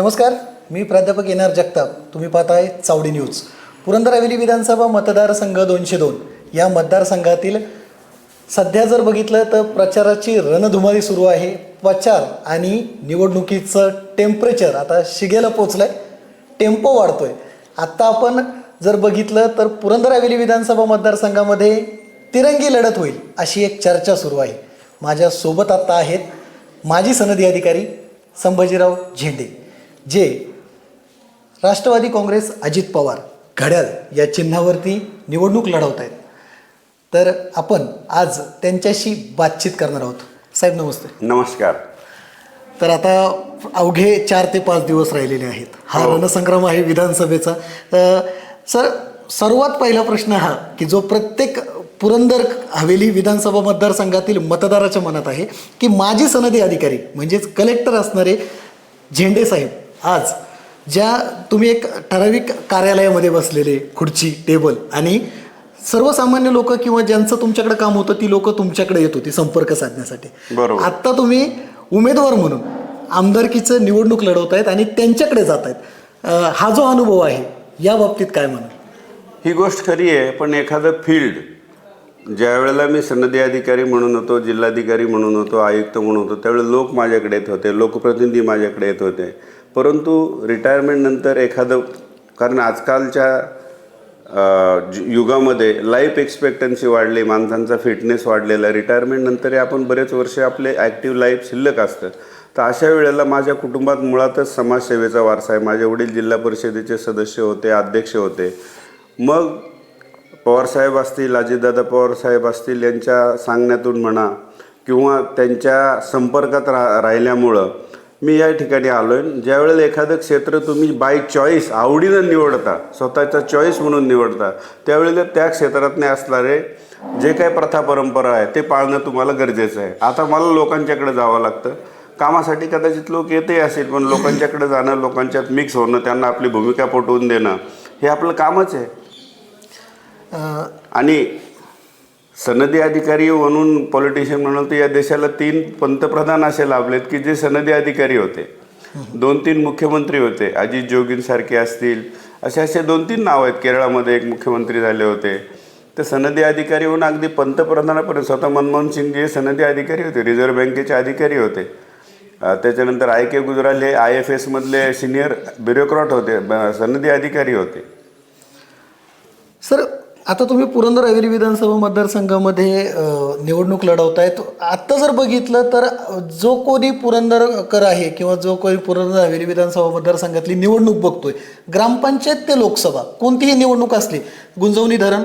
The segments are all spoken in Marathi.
नमस्कार मी प्राध्यापक एन आर जगताप. तुम्ही पाहताय चावडी न्यूज. पुरंदर हवेली विधानसभा मतदारसंघ दोनशे दोन. या मतदारसंघातील सध्या जर बघितलं तर प्रचाराची रणधुमारी सुरू आहे. प्रचार आणि निवडणुकीचं टेम्परेचर आता शिगेला पोचलंय. टेम्पो वाढतो आहे आत्ता आपण जर बघितलं तर पुरंदर हवेली विधानसभा मतदारसंघामध्ये तिरंगी लढत होईल अशी एक चर्चा सुरू आहे. माझ्यासोबत आत्ता आहेत माजी सनदी अधिकारी संभाजीराव झेंडे. जे राष्ट्रवादी काँग्रेस अजित पवार घड्याळ या चिन्हावरती निवडणूक लढवत आहेत तर आपण आज त्यांच्याशी बातचीत करणार आहोत. साहेब नमस्ते. नमस्कार. तर आता अवघे चार ते पाच दिवस राहिलेले आहेत. हा रणसंग्राम आहे विधानसभेचा. अ, सर सर्वात पहिला प्रश्न हा की जो प्रत्येक पुरंदर हवेली विधानसभा मतदारसंघातील मतदाराच्या मनात आहे की माजी सनदी अधिकारी म्हणजेच कलेक्टर असणारे झेंडे साहेब आज ज्या तुम्ही एक ठराविक कार्यालयामध्ये बसलेले खुर्ची टेबल आणि सर्वसामान्य लोक किंवा ज्यांचं तुमच्याकडे काम होतं ती लोक तुमच्याकडे येत होती संपर्क साधण्यासाठी. बरोबर. आत्ता तुम्ही उमेदवार म्हणून आमदारकीचं निवडणूक लढवत आहेत आणि त्यांच्याकडे जात आहेत. हा जो अनुभव आहे या बाबतीत काय म्हणा ही गोष्ट खरी आहे पण एखादं फील्ड ज्या वेळेला मी सनदी अधिकारी म्हणून होतो जिल्हाधिकारी म्हणून होतो आयुक्त म्हणून होतो त्यावेळेला लोक माझ्याकडे येत होते लोकप्रतिनिधी माझ्याकडे येत होते. परंतु रिटायरमेंटनंतर एखादं कारण आजकालच्या युगामध्ये लाईफ एक्सपेक्टन्सी वाढली माणसांचा फिटनेस वाढलेला रिटायरमेंटनंतर आपण बरेच वर्ष आपले ॲक्टिव्ह लाईफ शिल्लक असतं तर अशा वेळेला माझ्या कुटुंबात मुळातच समाजसेवेचा वारसा आहे. माझे वडील जिल्हा परिषदेचे सदस्य होते अध्यक्ष होते. मग पवारसाहेब असतील अजितदादा पवारसाहेब असतील यांच्या सांगण्यातून म्हणा किंवा त्यांच्या संपर्कात रा राहिल्यामुळं मी या ठिकाणी आलो आहे ज्यावेळेला एखादं क्षेत्र तुम्ही बाय चॉईस आवडीनं निवडता स्वतःचा चॉईस म्हणून निवडता त्यावेळेला त्या क्षेत्रातने असणारे जे काही प्रथा परंपरा आहे ते पाळणं तुम्हाला गरजेचं आहे. आता मला लोकांच्याकडे जावं लागतं. कामासाठी कदाचित लोक येते असेल पण लोकांच्याकडे जाणं लोकांच्यात मिक्स होणं त्यांना आपली भूमिका पटवून देणं हे आपलं कामच आहे. आणि सनदी अधिकारी म्हणून पॉलिटिशियन म्हणून तर या देशाला तीन पंतप्रधान असे लाभलेत की जे सनदी अधिकारी होते. दोन तीन मुख्यमंत्री होते. अजित जोगींसारखे असतील. असे असे दोन तीन नाव आहेत. केरळामध्ये एक मुख्यमंत्री झाले होते. तर सनदी अधिकारी होऊन अगदी पंतप्रधानापर्यंत स्वतः मनमोहन सिंग जे सनदी अधिकारी होते. रिझर्व्ह बँकेचे अधिकारी होते. त्याच्यानंतर आय के गुजराल हे आय एफ एसमधले सिनियर ब्युरोक्रॉट होते. सनदी अधिकारी होते. सर आता तुम्ही पुरंदर हवेली विधानसभा मतदारसंघामध्ये निवडणूक लढवतायत. आत्ता जर बघितलं तर जो कोणी पुरंदरकर आहे किंवा जो कोणी पुरंदर हवेली विधानसभा मतदारसंघातली निवडणूक बघतोय ग्रामपंचायत ते लोकसभा कोणतीही निवडणूक असली गुंजवणी धरण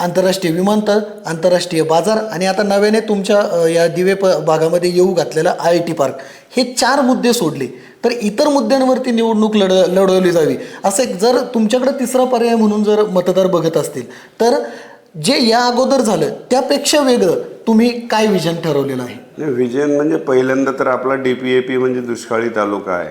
आंतरराष्ट्रीय विमानतळ आंतरराष्ट्रीय बाजार आणि आता नव्याने तुमच्या या दिवे प भागामध्ये येऊ घातलेला आय टी पार्क. हे चार मुद्दे सोडले. तर इतर मुद्द्यांवरती निवडणूक लढ लढवली जावी. असं एक जर तुमच्याकडे तिसरा पर्याय म्हणून जर मतदार बघत असतील तर जे या अगोदर झालं त्यापेक्षा वेगळं तुम्ही काय विजन ठरवलेलं आहे? नाही म्हणजे पहिल्यांदा तर आपला डी पी ए पी म्हणजे दुष्काळी तालुका आहे.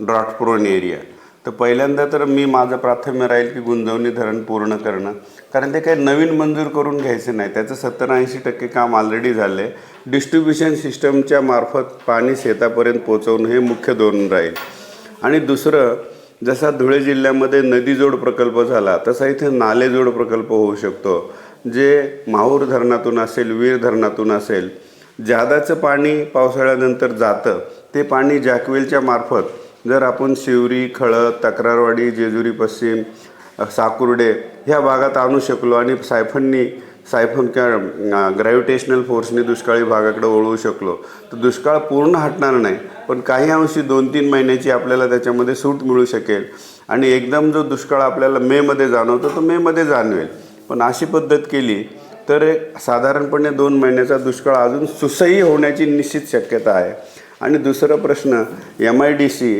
Drought prone area. तर पहिल्यांदा तर मी माझं प्राथम्य राहील की गुंजवणी धरण पूर्ण करणं. कारण ते काही नवीन मंजूर करून घ्यायचं नाही. त्याचं सत्तर ऐंशी टक्के काम ऑलरेडी झालं आहे डिस्ट्रीब्युशन सिस्टमच्या मार्फत पाणी शेतापर्यंत पोचवणं हे मुख्य धोरण राहील. आणि दुसरं जसा धुळे जिल्ह्यामध्ये नदीजोड प्रकल्प झाला तसा इथे नालेजोड प्रकल्प होऊ शकतो. जे माहूर धरणातून असेल वीर धरणातून असेल जादाचं पाणी पावसाळ्यानंतर जातं ते पाणी जॅकवेलच्या मार्फत जर आपण शिवरी खळद तक्रारवाडी जेजुरी पश्चिम साकुर्डे ह्या भागात आणू शकलो आणि सायफननी सायफन किंवा ग्रॅव्हिटेशनल फोर्सने दुष्काळी भागाकडे वळवू शकलो तर दुष्काळ पूर्ण हटणार नाही. पण काही अंशी दोन तीन महिन्याची आपल्याला त्याच्यामध्ये सूट मिळू शकेल. आणि एकदम जो दुष्काळ आपल्याला मेमध्ये जाणवतो तो मेमध्ये जाणवेल. पण अशी पद्धत केली तर एक साधारणपणे दोन महिन्याचा दुष्काळ अजून सुसह्य होण्याची निश्चित शक्यता आहे. आणि दुसरा प्रश्न एम आय डी सी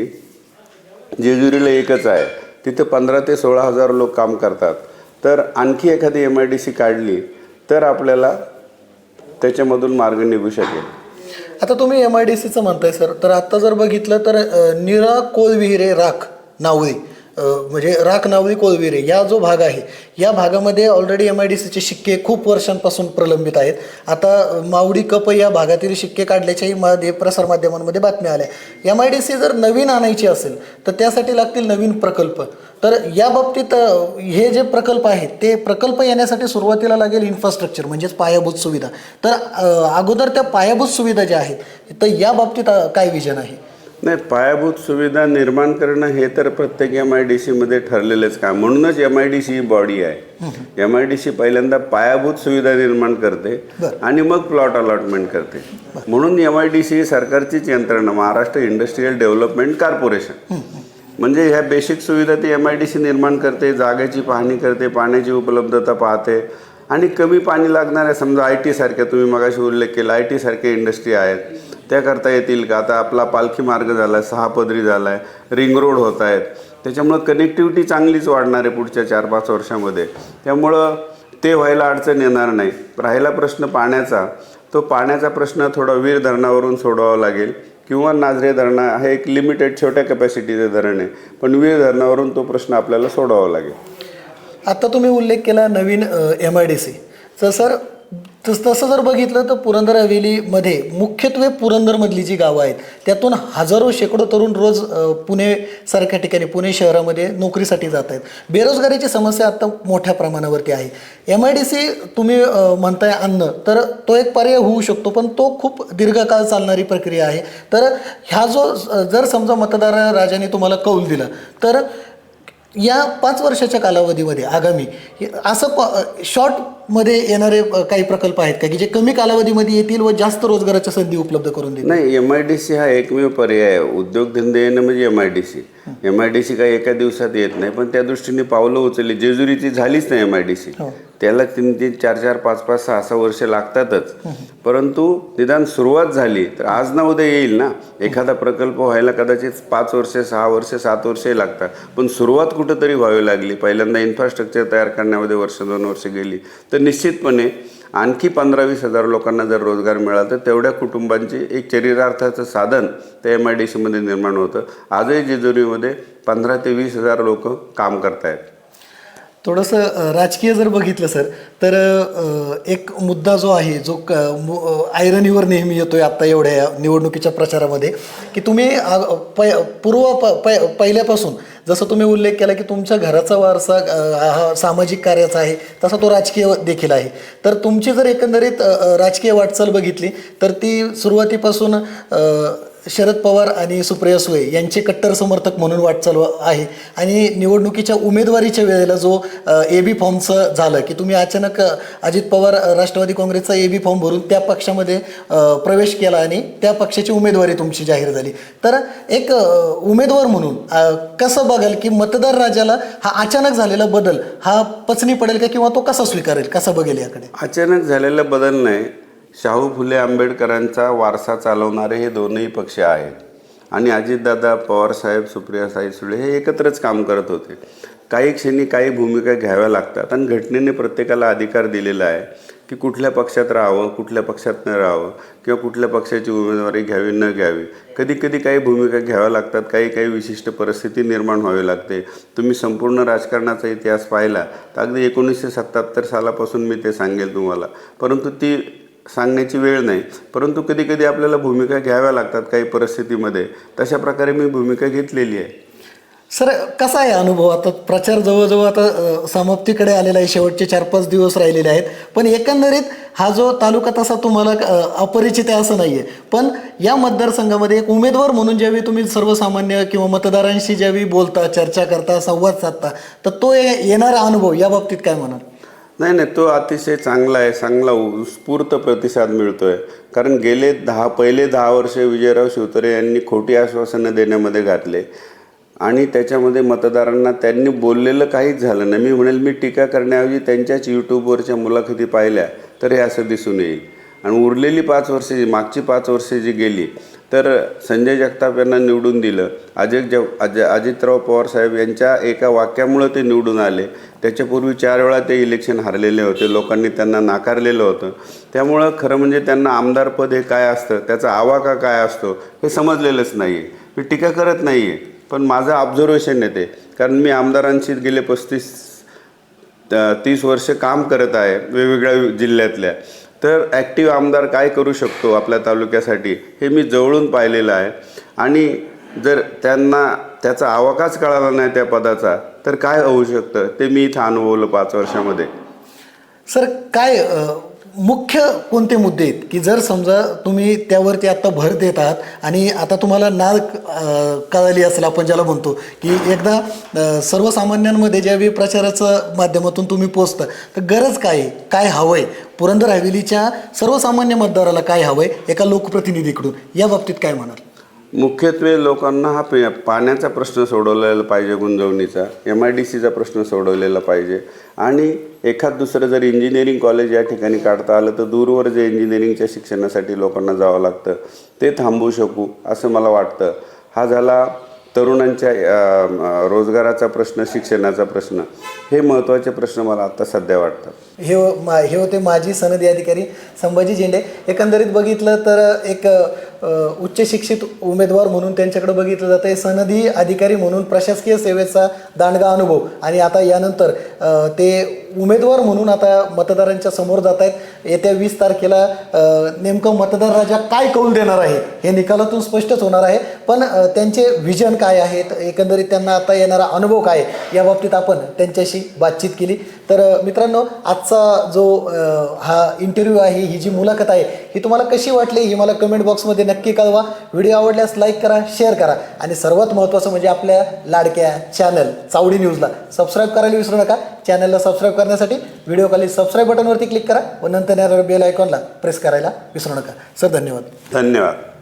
जेजुरीला एकच आहे. तिथं पंधरा ते सोळा हजार लोक काम करतात. तर आणखी एखादी एम आय डी सी काढली तर आपल्याला त्याच्यामधून मार्ग निघू शकेल. आता तुम्ही एम आय डी सीचं म्हणताय सर. तर आत्ता जर बघितलं तर अ, निरा कोलविहिरे राख नावळी म्हणजे राख नावळी कोळविरे या जो भाग आहे या भागामध्ये ऑलरेडी एम आय डी सीचे शिक्के खूप वर्षांपासून प्रलंबित आहेत. आता मावडी कप या भागातील शिक्के काढल्याच्याही मध्ये प्रसारमाध्यमांमध्ये बातम्या आल्या. एम आय डी सी जर नवीन आणायची असेल तर त्यासाठी लागतील नवीन प्रकल्प. तर या बाबतीत हे जे प्रकल्प आहेत ते प्रकल्प येण्यासाठी सुरुवातीला लागेल इन्फ्रास्ट्रक्चर म्हणजेच पायाभूत सुविधा. तर अगोदर त्या पायाभूत सुविधा ज्या आहेत तर या बाबतीत काय विजन आहे? नाही पायाभूत सुविधा निर्माण करणं हे तर प्रत्येक एम आय डी सीमध्ये ठरलेलंच काम. म्हणूनच एम आय डी सी ही बॉडी आहे. एम आय डी सी पहिल्यांदा पायाभूत सुविधा निर्माण करते. आणि मग प्लॉट अलॉटमेंट करते. म्हणून एम आय डी सी ही सरकारचीच यंत्रणा महाराष्ट्र इंडस्ट्रीयल डेव्हलपमेंट कॉर्पोरेशन म्हणजे ह्या बेसिक सुविधा ती एम आय डी सी निर्माण करते जागेची पाहणी करते पाण्याची उपलब्धता पाहते आणि कमी पाणी लागणाऱ्या समजा आय टी सारख्या तुम्ही मगाशी उल्लेख केला आय टी सारख्या इंडस्ट्री आहेत. त्या करता येतील का? आता आपला पालखी मार्ग झाला आहे सहा पदरी झाला आहे रिंग रोड होत आहेत. त्याच्यामुळं कनेक्टिव्हिटी चांगलीच वाढणार आहे पुढच्या चार पाच वर्षामध्ये. त्यामुळं ते व्हायला अडचण येणार नाही. राहिला प्रश्न पाण्याचा. तो पाण्याचा प्रश्न थोडा वीर धरणावरून सोडवावा लागेल. किंवा नाझरे धरण हे एक लिमिटेड छोट्या कॅपॅसिटीचे धरण आहे. पण वीर धरणावरून तो प्रश्न आपल्याला सोडवावा लागेल. आता तुम्ही उल्लेख केला नवीन एम आय डी सी तर सर तस तसं जर बघितलं तर पुरंदर हवेलीमध्ये मुख्यत्वे पुरंदरमधली जी गावं आहेत त्यातून हजारो शेकडो तरुण रोज पुणेसारख्या पुणे सारख्या ठिकाणी पुणे शहरामध्ये नोकरीसाठी जात आहेत. बेरोजगारीची समस्या आता मोठ्या प्रमाणावरती आहे. एम आय डी सी तुम्ही म्हणताय अन्न तर तो एक पर्याय होऊ शकतो पण तो खूप दीर्घकाळ चालणारी प्रक्रिया आहे. तर ह्या जो जर समजा मतदार राजाने तुम्हाला कौल दिला तर या पाच वर्षाच्या कालावधीमध्ये आगामी असं असं शॉर्टमध्ये येणारे काही प्रकल्प आहेत का की जे कमी कालावधीमध्ये येतील व जास्त रोजगाराच्या संधी उपलब्ध करून देतील? नाही एम आय डी सी हा एकमेव पर्याय आहे. उद्योगधंदे येणं म्हणजे M I D C M I D C काही एका दिवसात येत नाही पण त्या दृष्टीने पावलं उचलली. जेजुरीची झालीच नाही एम आय डी सी. त्याला तीन तीन चार चार पाच पाच सहा सहा वर्ष लागतातच. परंतु निदान सुरुवात झाली तर आज ना उद्या येईल ना? एखादा प्रकल्प व्हायला कदाचित पाच वर्षे सहा वर्षे सात वर्षे लागतात. पण सुरुवात कुठंतरी व्हावी लागली. पहिल्यांदा इन्फ्रास्ट्रक्चर तयार करण्यामध्ये वर्ष दोन वर्ष गेली. तर निश्चितपणे आणखी पंधरा वीस हजार लोकांना जर रोजगार मिळाला तर तेवढ्या कुटुंबांची एक चरितार्थाचं साधन त्या एम आय डी सीमध्ये निर्माण होतं. आजही जेजुरीमध्ये पंधरा ते वीस हजार लोक काम करतायत. थोडंसं राजकीय जर बघितलं सर तर एक मुद्दा जो आहे जो क मु- आयरनीवर नेहमी येतो आहे आत्ता एवढ्या या निवडणुकीच्या प्रचारामध्ये की तुम्ही प पै पूर्व प पै पहिल्यापासून जसं तुम्ही उल्लेख केला की तुमच्या घराचा वारसा हा सामाजिक कार्याचा आहे तसा तो राजकीय देखील आहे. तर तुमची जर एकंदरीत राजकीय वाटचाल बघितली तर ती सुरुवातीपासून शरद पवार आणि सुप्रिया सुळे यांचे कट्टर समर्थक म्हणून वाटचाल आहे. आणि निवडणुकीच्या उमेदवारीच्या वेळेला जो ए बी फॉर्मचं झालं की तुम्ही अचानक अजित पवार राष्ट्रवादी काँग्रेसचा ए बी फॉर्म भरून त्या पक्षामध्ये प्रवेश केला आणि त्या पक्षाची उमेदवारी तुमची जाहीर झाली. तर एक उमेदवार म्हणून कसं बघाल की मतदार राजाला हा अचानक झालेला बदल हा पचनी पडेल का किंवा तो कसा स्वीकारेल? कसा बघेल याकडे? अचानक झालेला बदल नाही. शाहू फुले आंबेडकरांचा वारसा चालवणारे हे दोनही पक्ष आहेत. आणि अजितदादा पवारसाहेब सुप्रियासाई सुळे हे एकत्रच काम करत होते. काही क्षणी काही भूमिका घ्याव्या लागतात आणि घटनेने प्रत्येकाला अधिकार दिलेला आहे की कुठल्या पक्षात राहावं कुठल्या पक्षात न राहावं किंवा कुठल्या पक्षाची उमेदवारी घ्यावी न घ्यावी. कधी कधी काही भूमिका घ्याव्या लागतात काही काही विशिष्ट परिस्थिती निर्माण व्हावी लागते. तुम्ही संपूर्ण राजकारणाचा इतिहास पाहिला तर अगदी एकोणीसशे सत्याहत्तर सालापासून मी ते सांगेल तुम्हाला. परंतु ती सांगण्याची वेळ नाही. परंतु कधी कधी आपल्याला भूमिका घ्याव्या लागतात काही परिस्थितीमध्ये. तशा प्रकारे मी भूमिका घेतलेली आहे. सर कसा आहे अनुभव? आता प्रचार जवळजवळ आता समाप्तीकडे आलेला आहे. शेवटचे चार पाच दिवस राहिलेले आहेत. पण एकंदरीत हा जो तालुका तसा तुम्हाला अपरिचित आहे असं नाही आहे पण या मतदारसंघामध्ये एक उमेदवार म्हणून ज्यावेळी तुम्ही सर्वसामान्य किंवा मतदारांशी ज्यावेळी बोलता चर्चा करता संवाद साधता तर तो ये- येणारा अनुभव या बाबतीत काय म्हणाल? नाही नाही तो अतिशय चांगला आहे चांगला उत्स्फूर्त प्रतिसाद मिळतो आहे कारण गेले दहा पहिले दहा वर्ष विजयराव शिवतरे यांनी खोटी आश्वासनं देण्यामध्ये घातले. आणि त्याच्यामध्ये मतदारांना त्यांनी बोललेलं काहीच झालं नाही. मी म्हणेल मी टीका करण्याऐवजी त्यांच्याच यूट्यूबवरच्या मुलाखती पाहिल्या तर हे असं दिसून येईल. आणि उरलेली पाच वर्षे जी मागची पाच वर्षे जी गेली तर संजय जगताप यांना निवडून दिलं. अजय जग अज अजितराव पवार साहेब यांच्या एका वाक्यामुळं ते निवडून आले. त्याच्यापूर्वी चार वेळा ते इलेक्शन हरलेले होते. लोकांनी त्यांना नाकारलेलं होतं. त्यामुळं खरं म्हणजे त्यांना आमदारपद हे काय असतं? त्याचा आवाका काय असतो? हे समजलेलंच नाही आहे मी टीका करत नाही आहे पण माझं ऑब्झर्वेशन येते कारण मी आमदारांशी गेले पस्तीस तीस वर्ष काम करत आहे. वेगवेगळ्या जिल्ह्यातल्या. तर ॲक्टिव्ह आमदार काय करू शकतो आपल्या तालुक्यासाठी हे मी जवळून पाहिलेलं आहे. आणि जर त्यांना त्याचा आवाकाच कळाला नाही त्या पदाचा तर काय होऊ शकतं? ते मी इथं अनुभवलं पाच वर्षामध्ये. सर काय मुख्य कोणते मुद्दे आहेत? की जर समजा तुम्ही त्यावरती आत्ता भर देत आहात आणि आता तुम्हाला नाद कळाली असेल आपण ज्याला म्हणतो की एकदा सर्वसामान्यांमध्ये ज्यावेळी प्रचाराचं माध्यमातून तुम्ही पोचता तर गरज काय आहे? काय हवं आहे पुरंदर हवेलीच्या सर्वसामान्य मतदाराला काय हवं आहे एका लोकप्रतिनिधीकडून. या बाबतीत काय म्हणाल? मुख्यत्वे लोकांना हा पे पाण्याचा प्रश्न सोडवलेला पाहिजे गुंजवणीचा एम आय डी सीचा प्रश्न सोडवलेला पाहिजे. आणि एखाद दुसरं जर इंजिनिअरिंग कॉलेज या ठिकाणी काढता आलं तर दूरवर जे इंजिनिअरिंगच्या शिक्षणासाठी लोकांना जावं लागतं ते थांबवू शकू असं मला वाटतं. हा झाला तरुणांच्या रोजगाराचा प्रश्न शिक्षणाचा प्रश्न. हे महत्त्वाचे प्रश्न मला आत्ता सध्या वाटतात. हे मा हे होते माजी सनदी अधिकारी संभाजी झेंडे. एकंदरीत बघितलं तर एक उच्च शिक्षित उमेदवार म्हणून त्यांच्याकडे बघितलं जातं. आहे सनदी अधिकारी म्हणून प्रशासकीय सेवेचा दांडगा अनुभव. आणि आता यानंतर ते उमेदवार म्हणून आता मतदारांच्या समोर जात आहेत. येत्या वीस तारखेला नेमकं मतदार राजा काय कौल देणार आहे हे निकालातून स्पष्टच होणार आहे. पण त्यांचे विजन काय आहेत? एकंदरीत त्यांना आता येणारा अनुभव काय या बाबतीत आपण त्यांच्याशी बातचीत केली. तर मित्रांनो आजचा जो हा इंटरव्ह्यू आहे ही जी मुलाखत आहे ही तुम्हाला कशी वाटली? ही मला कमेंट बॉक्समध्ये नक्की कळवा. व्हिडिओ आवडल्यास लाईक करा शेअर करा. आणि सर्वात महत्त्वाचं म्हणजे आपल्या लाडक्या चॅनल चावडी न्यूजला सबस्क्राईब करायला विसरू नका. चॅनलला सबस्क्राईब करण्यासाठी व्हिडिओ खाली सबस्क्राईब बटनवरती क्लिक करा व नंतर येणाऱ्या बेल आयकॉनला प्रेस करायला विसरू नका. सर धन्यवाद. धन्यवाद.